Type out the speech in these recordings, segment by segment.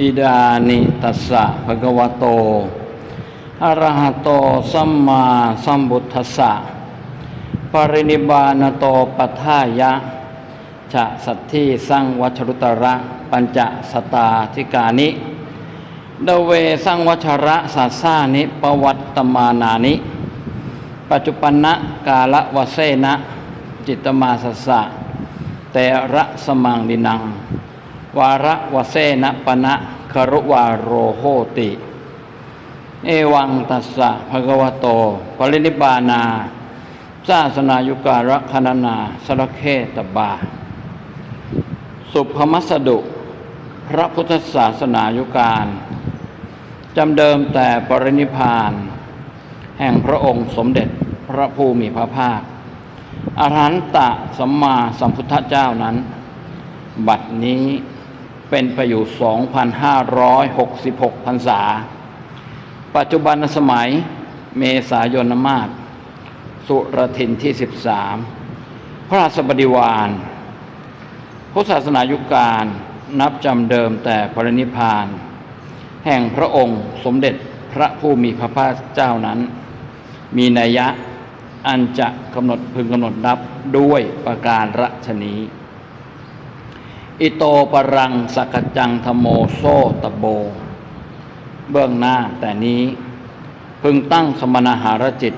อิดานิตัสสะภะคะวะโตอะระหะโตสัมมาสัมพุทธัสสะปรินิบานโตปัฏฐายะชะสัทธิสังวัชรุตระ ปัญจสตาธิกานิเดเวสังวัชระสัสานิปวัตตมานานิ ปัจจุปันนะกาละวะเสนะ จิตตมาสสสะแต่ระสมังดินัง วาระวะเสนะปณะคารุวาโรโหติ เอวังตัสสะภะคะวะโตปรินิบานาศาสนายุการะคณนาสระเคตบา สุภมัสดุ พระพุทธศาสนายุการจำเดิมแต่ปรินิพาน แห่งพระองค์สมเด็จพระภูมิพระภาคอรหันตะสัมมาสัมพุทธเจ้านั้น บัดนี้ เป็นไปอยู่ 2,566 พรรษา ปัจจุบันสมัยเมษายนมาศสุรทินที่ 13 พระราชบดีวารพุทธศาสนายุการนับจำเดิมแต่ปรินิพาน แห่งพระองค์สมเด็จพระผู้มีพระภาคเจ้านั้น มีนัยยะอันจะกำหนดพึงกำหนดนับด้วยประการรัชนี อิโตปรังสกจจังธโมโซตโบ เบื้องหน้าแต่นี้ พึงตั้งสมณหารจิต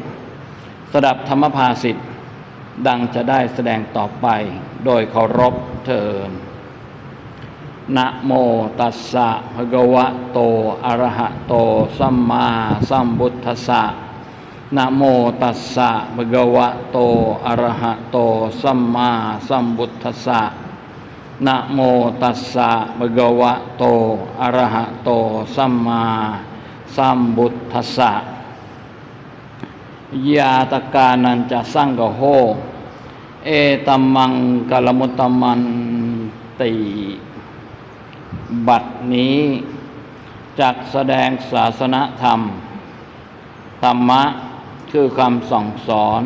สดับธรรมภาสิทธิ์ดังจะได้แสดงต่อไปโดยเคารพเทินนะโมตัสสะภะคะวะโต อะระหะโต สัมมาสัมพุทธัสสะนะโมตัสสะภะคะวะโต อะระหะโต สัมมาสัมพุทธัสสะ นะโมตัสสะภะคะวะโตอะระหะโตสัมมาสัมพุทัสสะยาตกานันจะสังกโหเอตัมมังกลมุตตมันติบัดนี้จักแสดงศาสนธรรม ธรรมะคือคำสั่งสอน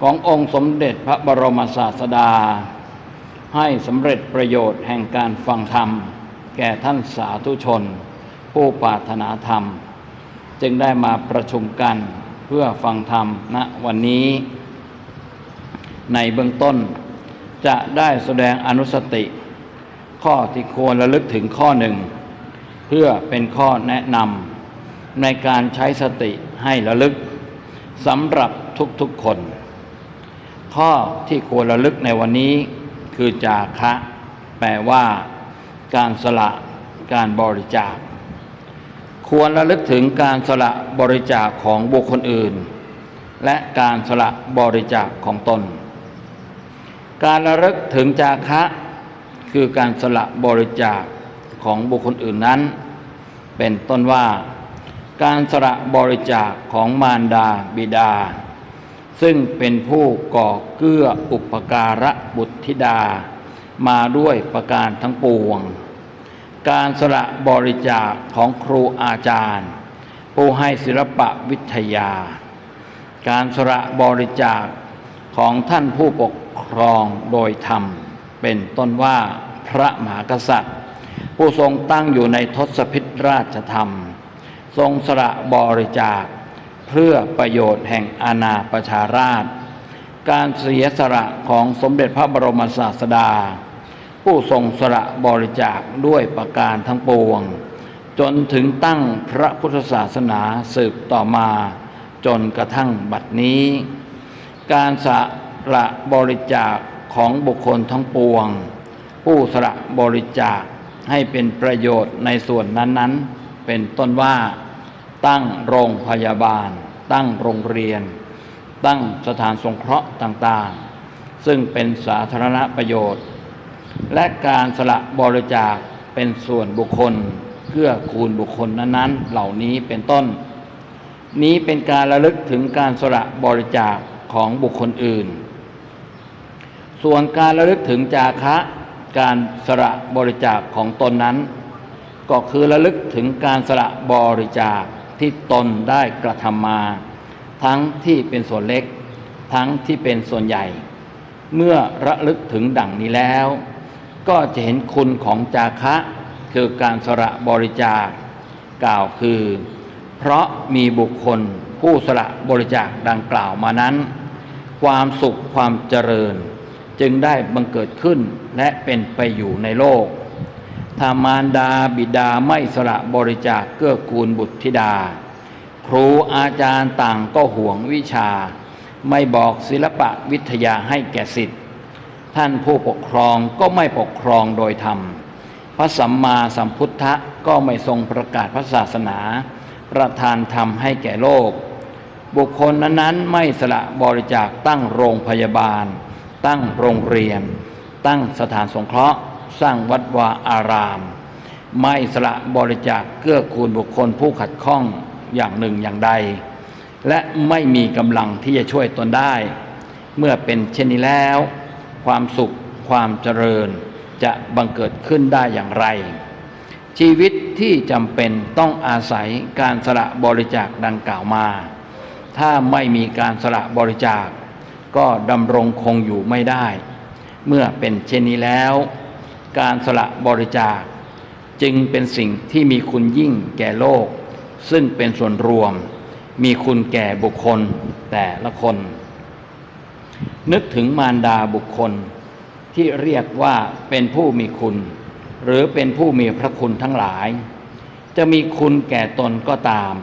ขององค์สมเด็จพระบรมศาสดา ให้สำเร็จประโยชน์แห่งการฟังธรรม แก่ท่านสาธุชน ผู้ปรารถนาธรรม จึงได้มาประชุมกันเพื่อฟังธรรมณวันนี้ ในเบื้องต้นจะได้แสดงอนุสติ ข้อที่ควรระลึกถึงข้อหนึ่ง เพื่อเป็นข้อแนะนำในการใช้สติให้ระลึกสำหรับทุกๆคน ข้อที่ควรระลึกในวันนี้ คือจาคะ แปลว่า การสละการบริจาค ควรระลึกถึงการสละบริจาคของบุคคลอื่น และการสละบริจาคของตน การระลึกถึงจาคะ คือการสละบริจาคของบุคคลอื่นนั้น เป็นต้นว่า การสละบริจาคของมารดาบิดา ซึ่งเป็นผู้ก่อเกื้ออุปการะบุตรธิดา มาด้วยประการทั้งปวง การสละบริจาคของครูอาจารย์ ผู้ให้ศิลปะวิทยา การสละบริจาคของท่านผู้ปกครองโดยธรรม เป็นต้นว่าพระมหากษัตริย์ ผู้ทรงตั้งอยู่ในทศพิธราชธรรม ทรงสละบริจาค เพื่อประโยชน์แห่งอาณาประชาราช การเสียสละของสมเด็จพระบรมศาสดา ผู้ทรงสละบริจาคด้วยประการทั้งปวง จนถึงตั้งพระพุทธศาสนาสืบต่อมา จนกระทั่งบัดนี้ การสละบริจาคของบุคคลทั้งปวง ผู้สละบริจาคให้เป็นประโยชน์ในส่วนนั้นๆ เป็นต้นว่า ตั้งโรงพยาบาล ตั้งโรงเรียน ตั้งสถานสงเคราะห์ต่างๆ ซึ่งเป็นสาธารณประโยชน์ และการสละบริจาคเป็นส่วนบุคคลเพื่อคูณบุคคลนั้นๆ เหล่านี้เป็นต้น นี้เป็นการระลึกถึงการสละบริจาคของบุคคลอื่น ส่วนการระลึกถึงจาคะการสละบริจาคของตนนั้น ก็คือระลึกถึงการสละบริจาค ที่ตนได้กระทำมา ทั้งที่เป็นส่วนเล็ก ทั้งที่เป็นส่วนใหญ่ เมื่อระลึกถึงดังนี้แล้ว ก็จะเห็นคุณของจาคะคือการสละบริจาค กล่าวคือ เพราะมีบุคคลผู้สละบริจาคดังกล่าวมานั้น ความสุขความเจริญ จึงได้บังเกิดขึ้นและเป็นไปอยู่ในโลก ถ้ามารดาบิดาไม่สละบริจาคเกื้อกูลบุตรธิดา ครูอาจารย์ต่างก็ห่วงวิชา ไม่บอกศิลปะวิทยาให้แก่สิทธิ์ท่านผู้ปกครองก็ไม่ปกครองโดยธรรม พระสัมมาสัมพุทธะก็ไม่ทรงประกาศพระศาสนา ประทานธรรมให้แก่โลก บุคคลนั้นๆไม่สละบริจาคตั้งโรงพยาบาล ตั้งโรงเรียน ตั้งสถานสงเคราะห์ สร้างวัดวาอาราม ไม่สละบริจาคเกื้อกูลบุคคลผู้ขัดข้องอย่างหนึ่งอย่างใด และไม่มีกำลังที่จะช่วยตนได้ เมื่อเป็นเช่นนี้แล้ว ความสุขความเจริญจะบังเกิดขึ้นได้อย่างไร ชีวิตที่จำเป็นต้องอาศัยการสละบริจาคดังกล่าวมา ถ้าไม่มีการสละบริจาค ก็ดำรงคงอยู่ไม่ได้ เมื่อเป็นเช่นนี้แล้ว การสละบริจาค จึงเป็นสิ่งที่มีคุณยิ่งแก่โลก ซึ่งเป็นส่วนรวม มีคุณแก่บุคคลแต่ละคน นึกถึงมารดาบุคคล ที่เรียกว่าเป็นผู้มีคุณ หรือเป็นผู้มีพระคุณทั้งหลาย จะมีคุณแก่ตนก็ตาม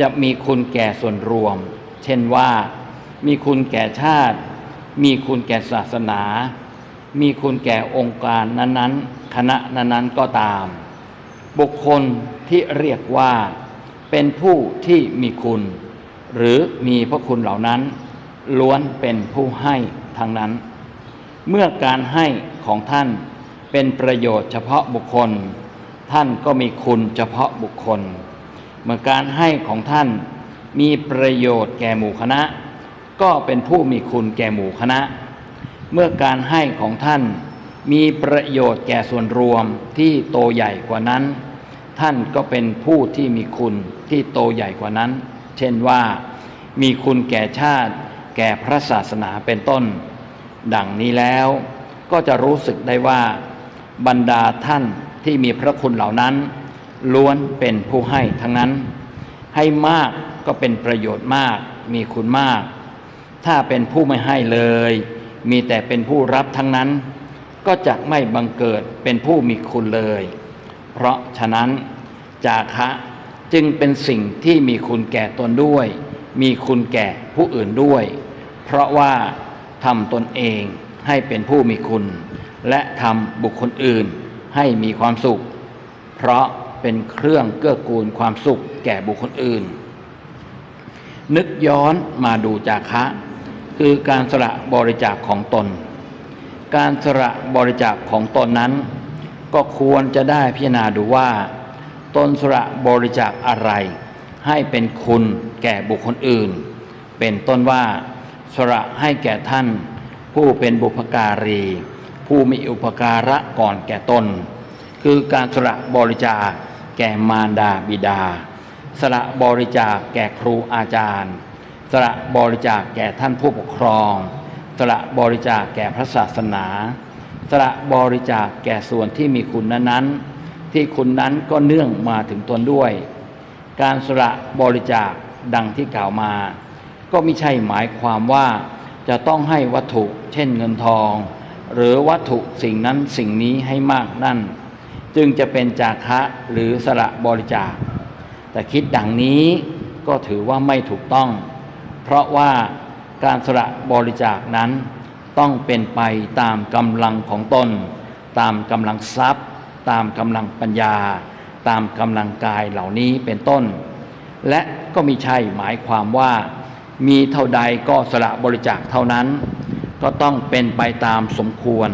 จะมีคุณแก่ส่วนรวม เช่นว่า มีคุณแก่ชาติ มีคุณแก่ศาสนา มีคุณแก่องค์การนั้นๆ คณะนั้นๆก็ตาม บุคคลที่เรียกว่า เป็นผู้ที่มีคุณ หรือมีพระคุณเหล่านั้น ล้วนเป็นผู้ให้ทั้งนั้น เมื่อการให้ของท่านเป็นประโยชน์เฉพาะบุคคล ท่านก็มีคุณเฉพาะบุคคล เมื่อการให้ของท่านมีประโยชน์แก่หมู่คณะ ก็เป็นผู้มีคุณแก่หมู่คณะ เมื่อการให้ของท่าน มีประโยชน์แก่ส่วนรวมที่โตใหญ่กว่านั้น ท่านก็เป็นผู้ที่มีคุณที่โตใหญ่กว่านั้น เช่นว่า มีคุณแก่ชาติ แก่พระศาสนาเป็นต้น ดังนี้แล้วก็จะรู้สึกได้ว่า บรรดาท่านที่มีพระคุณเหล่านั้น ล้วนเป็นผู้ให้ทั้งนั้น ให้มากก็เป็นประโยชน์มาก มีคุณมาก ถ้าเป็นผู้ไม่ให้เลย มีแต่เป็นผู้รับทั้งนั้น ก็จะไม่บังเกิดเป็นผู้มีคุณเลย เพราะฉะนั้น จาคะจึงเป็นสิ่งที่มีคุณแก่ตนด้วย มีคุณแก่ผู้อื่นด้วย เพราะว่าทำตนเองให้เป็นผู้มีคุณ และทำบุคคลอื่นให้มีความสุข เพราะเป็นเครื่องเกื้อกูลความสุขแก่บุคคลอื่น นึกย้อนมาดูจาคะ คือการสละบริจาคของตน การสละบริจาคของตนนั้น ก็ควรจะได้พิจารณาดูว่า ตนสละบริจาคอะไร ให้เป็นคุณแก่บุคคลอื่น เป็นต้นว่าสละให้แก่ท่าน ผู้เป็นบุพการี ผู้มีอุปการะก่อนแก่ตน คือการสละบริจาคแก่มารดาบิดา สละบริจาคแก่ครูอาจารย์ สละบริจาคแก่ท่านผู้ปกครอง สละบริจาคแก่พระศาสนา สละบริจาคแก่ส่วนที่มีคุณนั้นๆ ที่คุณนั้นก็เนื่องมาถึงตนด้วย การสละบริจาคดังที่กล่าวมา ก็ไม่ใช่หมายความว่าจะต้องให้วัตถุเช่นเงินทอง หรือวัตถุสิ่งนั้นสิ่งนี้ให้มากนั่น จึงจะเป็นจาคะหรือสละบริจาค แต่คิดดังนี้ก็ถือว่าไม่ถูกต้อง เพราะว่าการสละบริจาคนั้นต้องเป็นไปตามกำลังของตน ตามกำลังทรัพย์ ตามกำลังปัญญา ตามกำลังกายเหล่านี้เป็นต้น และก็มีใช่หมายความว่า มีเท่าใดก็สละบริจาคเท่านั้น ก็ต้องเป็นไปตามสมควร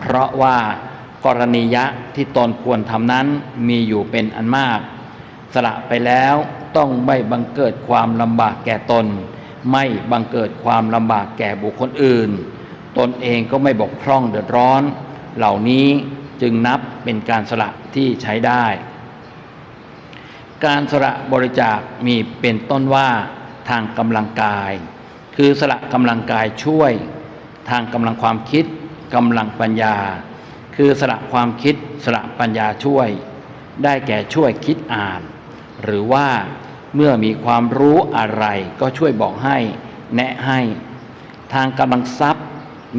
เพราะว่ากรณียะที่ตนควรทำนั้นมีอยู่เป็นอันมาก สละไปแล้วต้องไม่บังเกิดความลำบากแก่ตน ไม่บังเกิดความลำบากแก่บุคคลอื่น ตนเองก็ไม่บกพร่องเดือดร้อน เหล่านี้จึงนับเป็นการสละที่ใช้ได้ การสละบริจาคมีเป็นต้นว่าทางกำลังกาย คือสละกำลังกายช่วย ทางกำลังความคิดกำลังปัญญา คือสละความคิดสละปัญญาช่วย ได้แก่ช่วยคิดอ่าน หรือว่า เมื่อมีความรู้อะไรก็ช่วยบอกให้แนะให้ ทางกำลังทรัพย์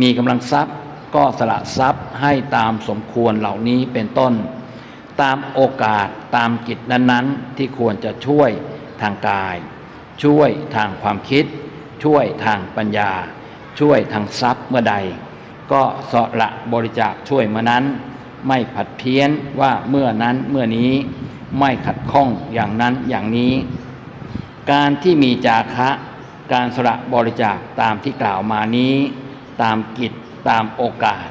มีกำลังทรัพย์ ก็สละทรัพย์ให้ตามสมควรเหล่านี้เป็นต้น ตามโอกาสตามกิจนั้นๆ ที่ควรจะช่วยทางกาย ช่วยทางความคิด ช่วยทางปัญญา ช่วยทางทรัพย์เมื่อใด ก็สละบริจาคช่วยเมื่อนั้น ไม่ผัดเพี้ยนว่าเมื่อนั้นเมื่อนี้ไม่ขัดข้องอย่างนั้นอย่างนี้ การที่มีจาคะการสละบริจาคตามที่กล่าวมานี้ ตามกิจตามโอกาส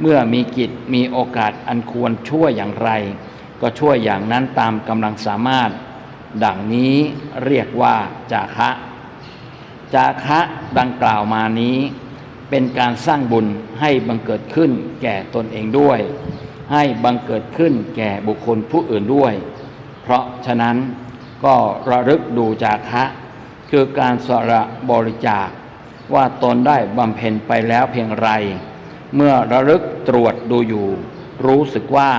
เมื่อมีกิจมีโอกาสอันควรช่วยอย่างไร ก็ช่วยอย่างนั้นตามกำลังสามารถ ดังนี้เรียกว่าจาคะ จาคะดังกล่าวมานี้ เป็นการสร้างบุญให้บังเกิดขึ้นแก่ตนเองด้วย ให้บังเกิดขึ้นแก่บุคคลผู้อื่นด้วย เพราะฉะนั้น ก็ระลึกดูจาคะคือการสละบริจาค ว่าตนได้บำเพ็ญไปแล้วเพียงไร เมื่อระลึกตรวจดูอยู่ รู้สึกว่า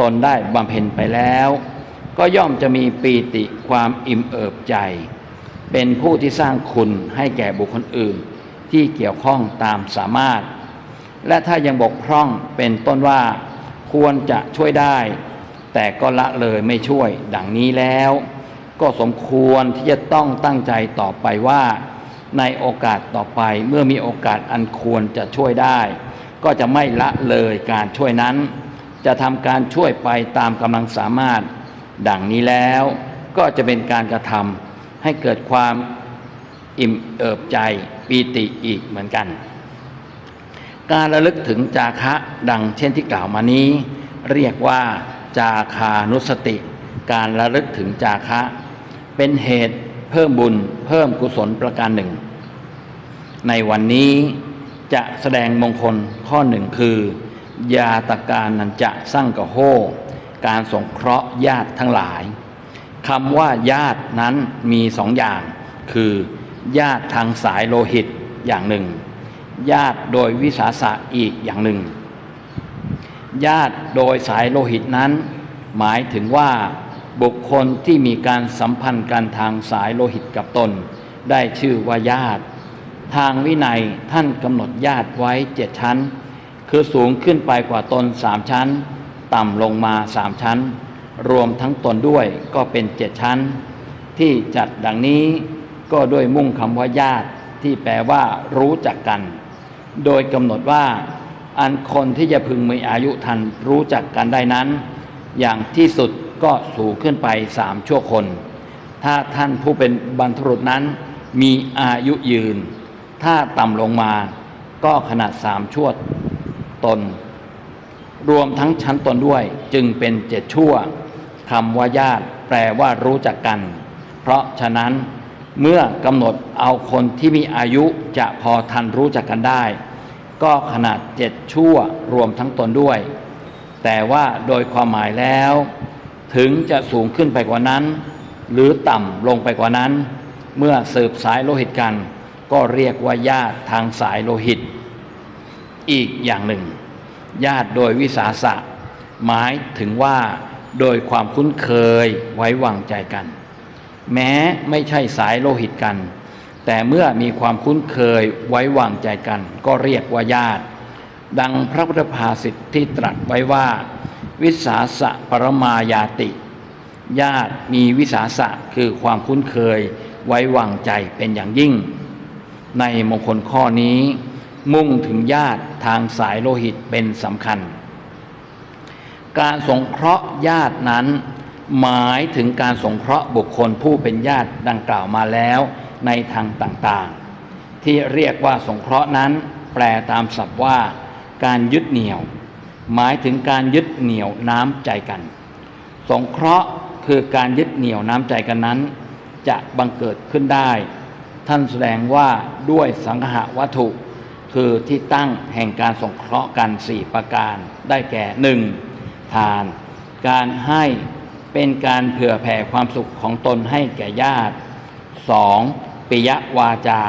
ตนได้บำเพ็ญไปแล้ว ก็ย่อมจะมีปีติความอิ่มเอิบใจ เป็นผู้ที่สร้างคุณให้แก่บุคคลอื่น ที่เกี่ยวข้องตามสามารถ และถ้ายังบกพร่องเป็นต้นว่าควรจะช่วยได้ แต่ก็ละเลยไม่ช่วยดังนี้แล้ว ก็สมควรที่จะต้องตั้งใจต่อไปว่า ในโอกาสต่อไปเมื่อมีโอกาสอันควรจะช่วยได้ ก็จะไม่ละเลยการช่วยนั้น จะทำการช่วยไปตามกำลังสามารถ ดังนี้แล้วก็จะเป็นการกระทำให้เกิดความอิ่มเอิบใจปีติอีกเหมือนกัน การระลึกถึงจาคะดังเช่นที่กล่าวมานี้ เรียกว่าจาคานุสติ การระลึกถึงจาคะ เป็นเหตุเพิ่มบุญเพิ่มกุศลประการหนึ่ง ในวันนี้จะแสดงมงคลข้อหนึ่งคือ ยาตการนันจะสร้างกะโฮการสงเคราะห์ญาติทั้งหลายคำว่าญาตินั้นมีสองอย่าง คือ ญาติทางสายโลหิตอย่างหนึ่ง ญาติโดยวิสาสะอีกอย่างหนึ่ง ญาติโดยสายโลหิตนั้น หมายถึงว่า บุคคลที่มีการสัมพันธ์กันทางสายโลหิตกับตน ได้ชื่อว่าญาติ ทางวินัยท่านกำหนดญาติไว้เจ็ดชั้น คือสูงขึ้นไปกว่าตนสามชั้น ต่ำลงมาสามชั้น รวมทั้งตนด้วยก็เป็นเจ็ดชั้น ที่จัดดังนี้ก็ด้วยมุ่งคำว่าญาติที่แปลว่ารู้จักกัน โดยกำหนดว่า อันคนที่จะพึงมีอายุทันรู้จักกันได้นั้น อย่างที่สุด ก็สูงขึ้นไปสามชั่วคน ถ้าท่านผู้เป็นบรรพบุรุษนั้นมีอายุยืน ถ้าต่ำลงมาก็ขนาดสามชั่วตน รวมทั้งชั้นตนด้วยจึงเป็นเจ็ดชั่วคำว่าญาติแปลว่ารู้จักกัน เพราะฉะนั้นเมื่อกำหนดเอาคนที่มีอายุจะพอทันรู้จักกันได้ ก็ขนาดเจ็ดชั่วรวมทั้งตนด้วย แต่ว่าโดยความหมายแล้ว ถึงจะสูงขึ้นไปกว่านั้น หรือต่ำลงไปกว่านั้น เมื่อสืบสายโลหิตกัน ก็เรียกว่าญาติทางสายโลหิต อีกอย่างหนึ่ง ญาติโดยวิสาสะ หมายถึงว่าโดยความคุ้นเคยไว้วางใจกัน แม้ไม่ใช่สายโลหิตกัน แต่เมื่อมีความคุ้นเคยไว้วางใจกัน ก็เรียกว่าญาติ ดังพระพุทธภาษิตที่ตรัสไว้ว่า วิสาสะปรมายาติ ญาติมีวิสาสะคือความคุ้นเคยไว้วางใจเป็นอย่างยิ่ง ในมงคลข้อนี้ มุ่งถึงญาติทางสายโลหิตเป็นสำคัญ การสงเคราะห์ญาตินั้น หมายถึงการสงเคราะห์บุคคลผู้เป็นญาติดังกล่าวมาแล้วในทางต่างๆ ที่เรียกว่าสงเคราะห์นั้น แปลตามศัพท์ว่า การยึดเหนี่ยว หมายถึงการยึดเหนี่ยวน้ำใจกัน สงเคราะห์คือการยึดเหนี่ยวน้ำใจกันนั้น จะบังเกิดขึ้นได้ ท่านแสดงว่าด้วยสังหะวัตถุ คือที่ตั้งแห่งการสงเคราะห์กันสี่ประการ ได้แก่หนึ่งทาน การให้เป็นการเผื่อแผ่ความสุขของตนให้แก่ญาติ 2. ปิยวาจา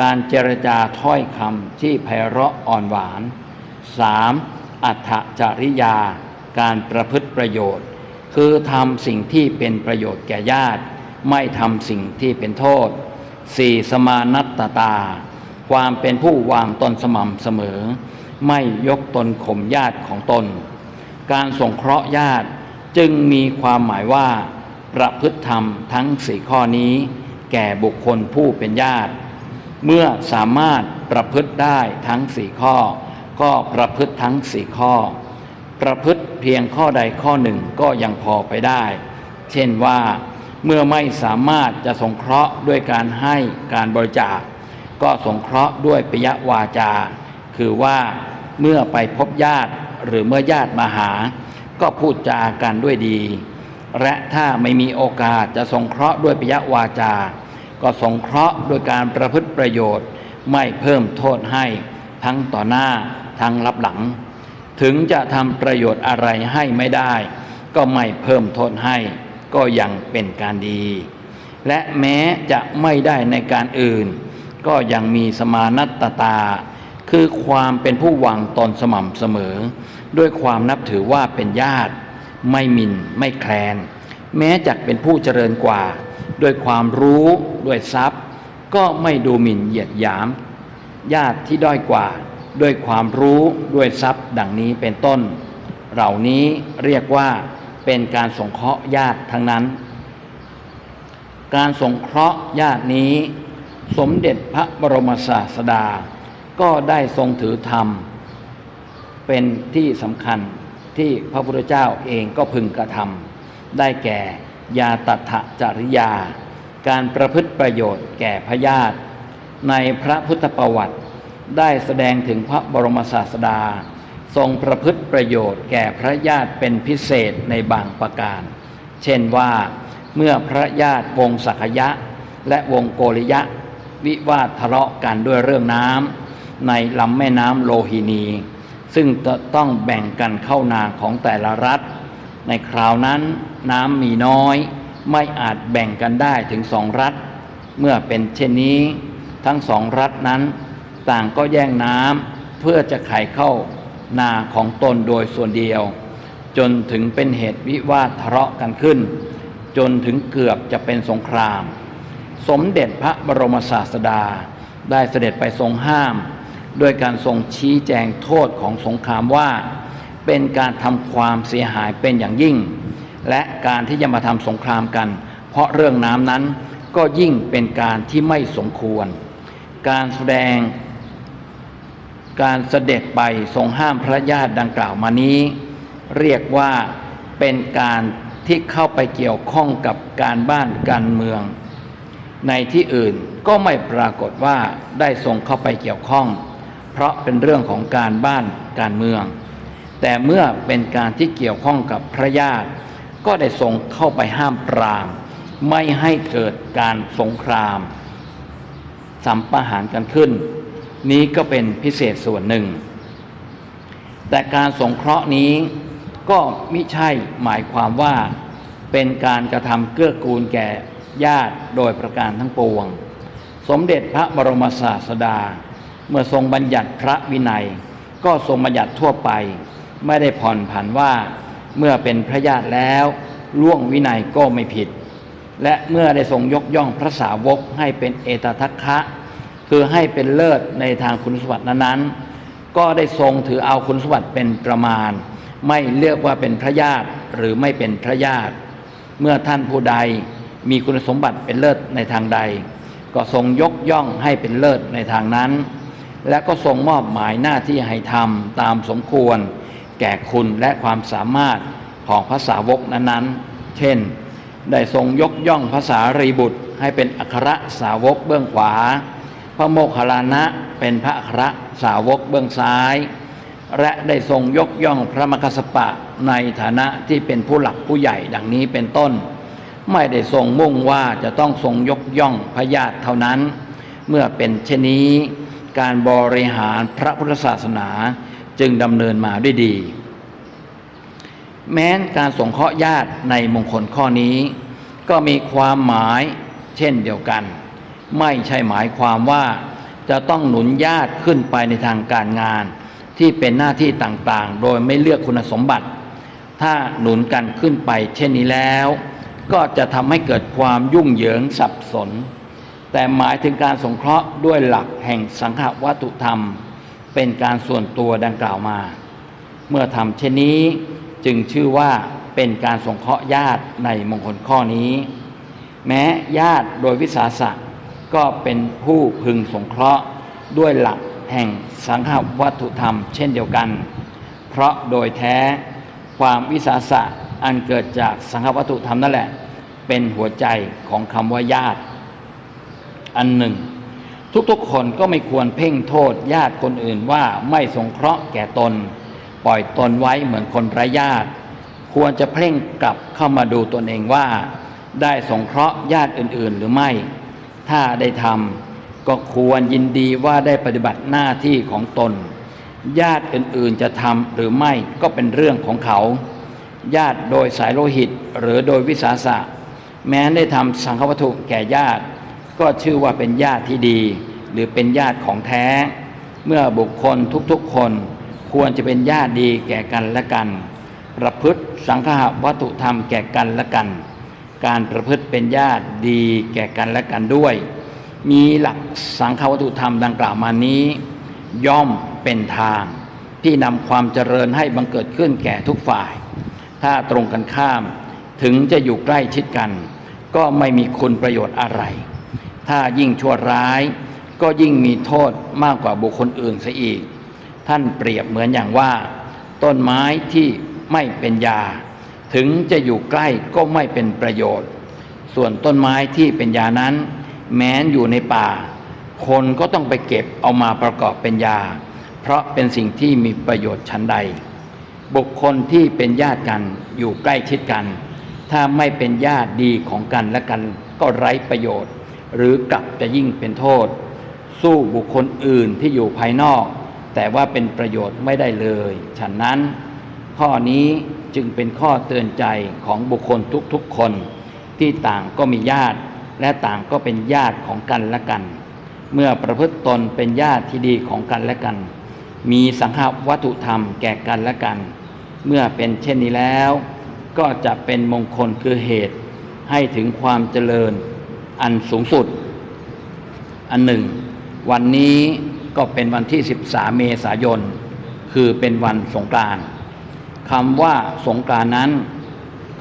การเจรจาถ้อยคำที่ไพเราะอ่อนหวาน 3. อัตจริยา การประพฤติประโยชน์ คือทำสิ่งที่เป็นประโยชน์แก่ญาติ ไม่ทำสิ่งที่เป็นโทษสี่สมานัตตา ความเป็นผู้วางตนสม่ำเสมอ ไม่ยกตนข่มญาติของตน การสงเคราะห์ญาติจึงมีความหมายว่า ประพฤติธรรมทั้งสี่ข้อนี้ แก่บุคคลผู้เป็นญาติ เมื่อสามารถประพฤติได้ทั้งสี่ข้อ ก็ประพฤติทั้งสี่ข้อ ประพฤติเพียงข้อใดข้อหนึ่งก็ยังพอไปได้ เช่นว่าเมื่อไม่สามารถจะสงเคราะห์ด้วยการให้การบริจาค ก็สงเคราะห์ด้วยปิยวาจา คือว่าเมื่อไปพบญาติหรือเมื่อญาติมาหา ก็พูดจากันด้วยดี และถ้าไม่มีโอกาสจะสงเคราะห์ด้วยปิยวาจา ก็สงเคราะห์โดยการประพฤติประโยชน์ ไม่เพิ่มโทษให้ทั้งต่อหน้า ทั้งรับหลัง ถึงจะทำประโยชน์อะไรให้ไม่ได้ ก็ไม่เพิ่มโทษให้ ก็ยังเป็นการดี และแม้จะไม่ได้ในการอื่น ก็ยังมีสมานัตตา คือความเป็นผู้วางตนสม่ำเสมอ ด้วยความนับถือว่าเป็นญาติ ไม่หมินไม่แคลน แม้จะเป็นผู้เจริญกว่า ด้วยความรู้ด้วยทรัพย์ ก็ไม่ดูหมิ่นเหยียดหยามญาติที่ด้อยกว่า ด้วยความรู้ด้วยทรัพย์ดังนี้เป็นต้น เหล่านี้เรียกว่าเป็นการสงเคราะห์ญาติทั้งนั้น การสงเคราะห์ญาตินี้ สมเด็จพระบรมศาสดา ก็ได้ทรงถือธรรม เป็นที่สำคัญที่พระพุทธเจ้าเองก็พึงกระทำได้แก่ยาตัถจริยา การประพฤติประโยชน์แก่พญาติในพระพุทธประวัติ ได้แสดงถึงพระบรมศาสดา ทรงประพฤติประโยชน์แก่พระญาติเป็นพิเศษในบางประการ เช่นว่าเมื่อพระญาติวงสักยะ และวงโกริยะ วิวาททะเลาะกันด้วยเรื่องน้ำในลำแม่น้ำโลหินี ซึ่งจะต้องแบ่งกันเข้านาของแต่ละรัฐ ในคราวนั้นน้ำมีน้อย ไม่อาจแบ่งกันได้ถึงสองรัฐ เมื่อเป็นเช่นนี้ ทั้งสองรัฐนั้น ต่างก็แย่งน้ำเพื่อจะไขเข้านาของตนโดยส่วนเดียว จนถึงเป็นเหตุวิวาททะเลาะกันขึ้น จนถึงเกือบจะเป็นสงคราม สมเด็จพระบรมศาสดา ได้เสด็จไปทรงห้าม ด้วยการทรงชี้แจงโทษของสงครามว่า เป็นการทำความเสียหายเป็นอย่างยิ่ง และการที่จะมาทำสงครามกัน เพราะเรื่องน้ำนั้นก็ยิ่งเป็นการที่ไม่สมควร การแสดง การเสด็จไปทรงห้ามพระญาติดังกล่าวมานี้ เรียกว่าเป็นการที่เข้าไปเกี่ยวข้องกับการบ้านการเมือง ในที่อื่นก็ไม่ปรากฏว่าได้ทรงเข้าไปเกี่ยวข้อง เพราะเป็นเรื่องของการบ้านการเมือง แต่เมื่อเป็นการที่เกี่ยวข้องกับพระญาติ ก็ได้ทรงเข้าไปห้ามปราม ไม่ให้เกิดการสงคราม สัมปหารกันขึ้น นี้ก็เป็นพิเศษส่วนหนึ่ง แต่การสงเคราะห์นี้ก็มิใช่หมายความว่าเป็นการกระทำเกื้อกูลแก่ญาติโดยประการทั้งปวง สมเด็จพระบรมศาสดา เมื่อทรงบัญญัติพระวินัย ก็ทรงบัญญัติทั่วไป ไม่ได้ผ่อนผันว่า เมื่อเป็นพระญาติแล้วล่วงวินัยก็ไม่ผิด และเมื่อได้ทรงยกย่องพระสาวกให้เป็นเอตทัคคะ คือให้เป็นเลิศในทางคุณสมบัตินั้นๆ ก็ได้ทรงถือเอาคุณสมบัติเป็นประมาณ ไม่เลือกว่าเป็นพระญาติหรือไม่เป็นพระญาติ เมื่อท่านผู้ใดมีคุณสมบัติเป็นเลิศในทางใด ก็ทรงยกย่องให้เป็นเลิศในทางนั้น และก็ทรงมอบหมายหน้าที่ให้ทำตามสมควร แก่คุณและความสามารถของภาษาวกนั้นๆ เช่น ได้ทรงยกย่องภาษารีบุตรให้เป็นอัครสาวกเบื้องขวา พระโมคคัลลานะเป็นพระคระสาวกเบื้องซ้าย และได้ทรงยกย่องพระมคคัสสปะในฐานะที่เป็นผู้หลักผู้ใหญ่ดังนี้เป็นต้น ไม่ได้ทรงมุ่งว่าจะต้องทรงยกย่องพระญาติเท่านั้น เมื่อเป็นเช่นนี้ การบริหารพระพุทธศาสนาจึงดำเนินมาด้วยดี แม้นการสงเคราะห์ญาติในมงคลข้อนี้ ก็มีความหมายเช่นเดียวกัน ไม่ใช่หมายความว่าจะต้องหนุนญาติขึ้นไปในทางการงาน ที่เป็นหน้าที่ต่างๆ โดยไม่เลือกคุณสมบัติ ถ้าหนุนกันขึ้นไปเช่นนี้แล้ว ก็จะทำให้เกิดความยุ่งเหยิงสับสน แต่หมายถึงการสงเคราะห์ด้วยหลักแห่งสังฆวัตุธรรม เป็นการส่วนตัวดังกล่าวมา เมื่อทำเช่นนี้จึงชื่อว่าเป็นการสงเคราะห์ญาติในมงคลข้อนี้ แม้ญาติโดยวิสาสะ ก็เป็นผู้พึงสงเคราะห์ด้วยหลักแห่งสังฆวัตถุธรรมเช่นเดียวกัน เพราะโดยแท้ความวิสาสะอันเกิดจากสังฆวัตถุธรรมนั่นแหละ เป็นหัวใจของคำว่าญาติ อันหนึ่ง ทุกๆคนก็ไม่ควรเพ่งโทษญาติคนอื่นว่าไม่สงเคราะห์แก่ตน ปล่อยตนไว้เหมือนคนไร้ญาติ ควรจะเพ่งกลับเข้ามาดูตนเองว่า ได้สงเคราะห์ญาติอื่นๆ หรือไม่ ถ้าได้ทำก็ควรยินดีว่าได้ปฏิบัติหน้าที่ของตน ญาติอื่นๆจะทำหรือไม่ก็เป็นเรื่องของเขา ญาติโดยสายโลหิตหรือโดยวิสาสะ แม้ได้ทำสังฆวัตถุแก่ญาติ ก็ชื่อว่าเป็นญาติที่ดี หรือเป็นญาติของแท้ เมื่อบุคคลทุกๆคนควรจะเป็นญาติดีแก่กันและกัน ประพฤติสังฆวัตถุธรรมแก่กันและกัน การประพฤติเป็นญาติดีแก่กันและกันด้วย มีหลักสังฆวัตถุธรรมดังกล่าวมานี้ ย่อมเป็นทางที่นำความเจริญให้บังเกิดขึ้นแก่ทุกฝ่าย ถ้าตรงกันข้ามถึงจะอยู่ใกล้ชิดกัน ก็ไม่มีคุณประโยชน์อะไร ถ้ายิ่งชั่วร้าย ก็ยิ่งมีโทษมากกว่าบุคคลอื่นเสียอีก ท่านเปรียบเหมือนอย่างว่า ต้นไม้ที่ไม่เป็นยา ถึงจะอยู่ใกล้ก็ไม่เป็นประโยชน์ ส่วนต้นไม้ที่เป็นยานั้น แม้นอยู่ในป่า คนก็ต้องไปเก็บเอามาประกอบเป็นยา เพราะเป็นสิ่งที่มีประโยชน์ชั้นใด บุคคลที่เป็นญาติกันอยู่ใกล้ชิดกัน ถ้าไม่เป็นญาติดีของกันและกันก็ไร้ประโยชน์ หรือกลับจะยิ่งเป็นโทษ สู้บุคคลอื่นที่อยู่ภายนอก แต่ว่าเป็นประโยชน์ไม่ได้เลย ฉะนั้น ข้อนี้ จึงเป็นข้อเตือนใจของบุคคลทุกๆคน ที่ต่างก็มีญาติ และต่างก็เป็นญาติของกันและกัน เมื่อประพฤติตนเป็นญาติที่ดีของกันและกัน มีสังฆวัตถุธรรมแก่กันและกัน เมื่อเป็นเช่นนี้แล้ว ก็จะเป็นมงคลคือเหตุ ให้ถึงความเจริญอันสูงสุด อันหนึ่ง วันนี้ก็เป็นวันที่ 13 เมษายน คือเป็นวันสงกรานต์ คำว่าสงกานต์นั้น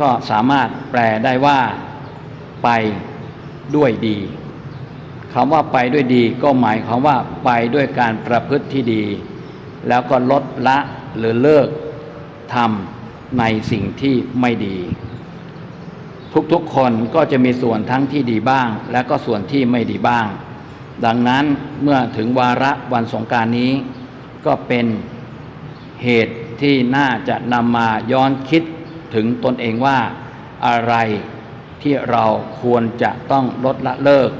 ก็สามารถแปลได้ว่าไปด้วยดีคำว่าไปด้วยดีก็หมายความว่าไปด้วยการประพฤติที่ดี แล้วก็ลดละหรือเลิกทำในสิ่งที่ไม่ดี ทุกๆคนก็จะมีส่วนทั้งที่ดีบ้าง และก็ส่วนที่ไม่ดีบ้าง ดังนั้นเมื่อถึงวาระวันสงการนี้ ก็เป็นเหตุ ที่น่าจะนำมาย้อนคิดถึงตนเองว่าอะไรที่เราควรจะต้องลดละเลิก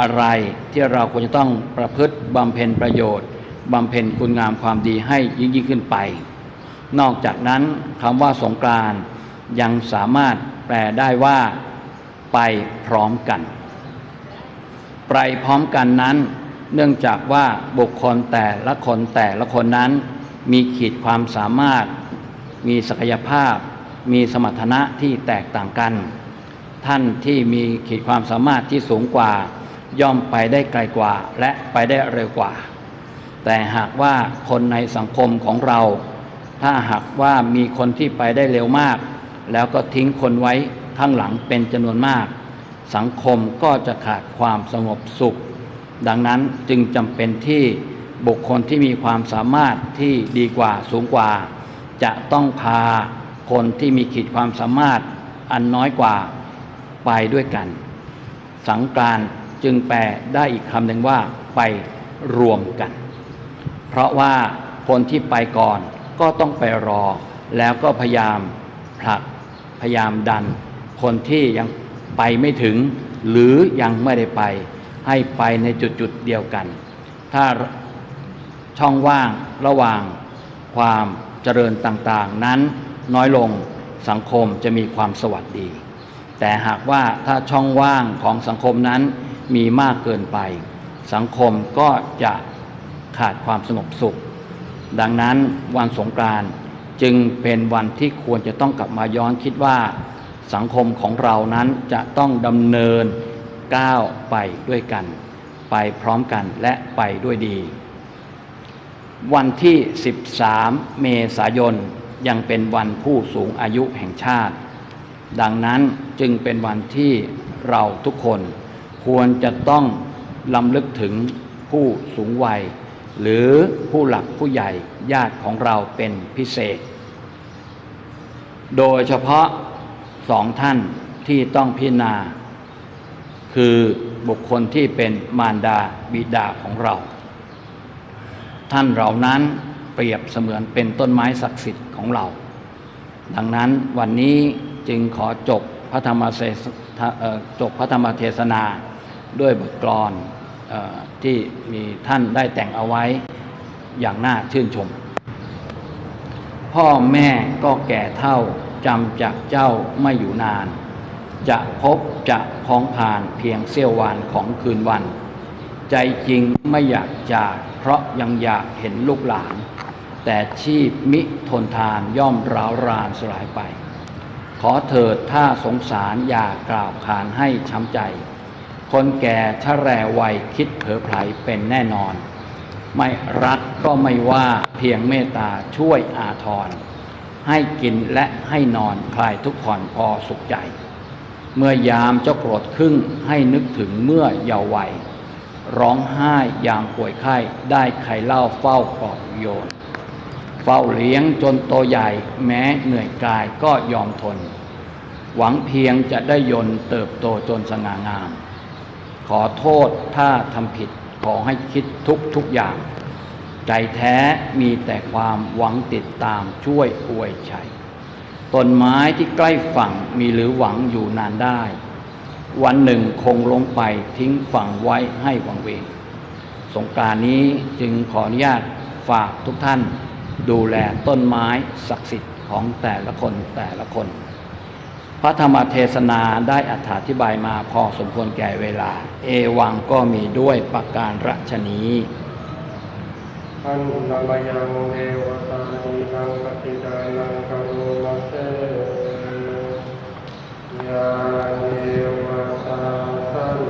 อะไรที่เราควรจะต้องประพฤติบำเพ็ญประโยชน์บำเพ็ญคุณงามความดีให้ยิ่งยิ่งขึ้นไป นอกจากนั้นคำว่าสงกรานยังสามารถแปลได้ว่าไปพร้อมกัน ไปพร้อมกันนั้น เนื่องจากว่าบุคคลแต่ละคนแต่ละคนนั้น มีขีดความสามารถ มีศักยภาพ มีสมรรถนะที่แตกต่างกัน ท่านที่มีขีดความสามารถที่สูงกว่า ย่อมไปได้ไกลกว่า และไปได้เร็วกว่า แต่หากว่าคนในสังคมของเรา ถ้าหากว่ามีคนที่ไปได้เร็วมาก แล้วก็ทิ้งคนไว้ข้างหลังเป็นจำนวนมาก สังคมก็จะขาดความสงบสุข ดังนั้นจึงจำเป็นที่ บุคคลที่มีความสามารถที่ดีกว่าสูงกว่า จะต้องพาคนที่มีขีดความสามารถอันน้อยกว่าไปด้วยกัน สังกานจึงแปลได้อีกคำหนึ่งว่าไปรวมกัน เพราะว่าคนที่ไปก่อนก็ต้องไปรอ แล้วก็พยายามผลักพยายามดัน คนที่ยังไปไม่ถึง หรือยังไม่ได้ไป ให้ไปในจุดๆเดียวกัน ถ้า ช่องว่างระหว่างความเจริญต่างๆ นั้นน้อยลงสังคมจะมีความสวัสดี แต่หากว่าถ้าช่องว่างของสังคมนั้นมีมากเกินไป สังคมก็จะขาดความสงบสุข ดังนั้นวันสงกรานต์จึงเป็นวันที่ควรจะต้องกลับมาย้อนคิดว่า สังคมของเรานั้นจะต้องดำเนินก้าวไปด้วยกัน ไปพร้อมกันและไปด้วยดี วันที่ 13 เมษายนยังเป็นวันผู้สูงอายุแห่งชาติ ดังนั้นจึงเป็นวันที่เราทุกคนควรจะต้องลำลึกถึงผู้สูงวัย หรือผู้หลักผู้ใหญ่ญาติของเราเป็นพิเศษ โดยเฉพาะสองท่านที่ต้องพิจารณา คือบุคคลที่เป็นมารดาบิดาของเรา ท่านเหล่านั้นเปรียบเสมือนเป็นต้นไม้ศักดิ์สิทธิ์ของเรา ดังนั้นวันนี้จึงขอจบพระธรรมเทศเอ่อจบพระธรรมเทศนาด้วยบทกลอนออที่มีท่านได้แต่งเอาไว้อย่างน่าชื่นชม พ่อแม่ก็แก่เท่าจำจากเจ้าไม่อยู่นาน จะพบจะพ้องผ่านเพียงเสี้ยววันของคืนวัน ใจจริงไม่อยากจาก เพราะยังอยากเห็นลูกหลาน แต่ชีพมิทนทานย่อมร้าวรานสลายไป ขอเถิดถ้าสงสารอย่ากล่าวขานให้ช้ำใจ คนแก่ชะแรวัยคิดเผลอไผลเป็นแน่นอน ไม่รักก็ไม่ว่าเพียงเมตตาช่วยอาทร ให้กินและให้นอนคลายทุกข์ผ่อนพอสุขใจ เมื่อยามเจ้าโกรธครึ่งให้นึกถึงเมื่อเยาว์วัย ร้องไห้อย่ามป่วยไข้ได้ใครเล่าเฝ้าปลอบโยน เฝ้าเลี้ยงจนโตใหญ่แม้เหนื่อยกายก็ยอมทน หวังเพียงจะได้ยนเติบโตจนสง่างาม ขอโทษถ้าทำผิดขอให้คิดทุกทุกอย่าง ใจแท้มีแต่ความหวังติดตามช่วยอวยชัยต้นไม้ที่ใกล้ฝั่งมีหรือหวังอยู่นานได้ วันหนึ่งคงลงไปทิ้งฝั่งไว้ให้วังเวง สงการนี้จึงขออนุญาตฝากทุกท่าน ดูแลต้นไม้ศักดิ์สิทธิ์ของแต่ละคนแต่ละคน พระธรรมเทศนาได้อธิบายมาพอสมควรแก่เวลา เอวังก็มีด้วยประการรัชนีอันนามยังเทวตานิทังปฏิดานังกรุณาเสยาเนว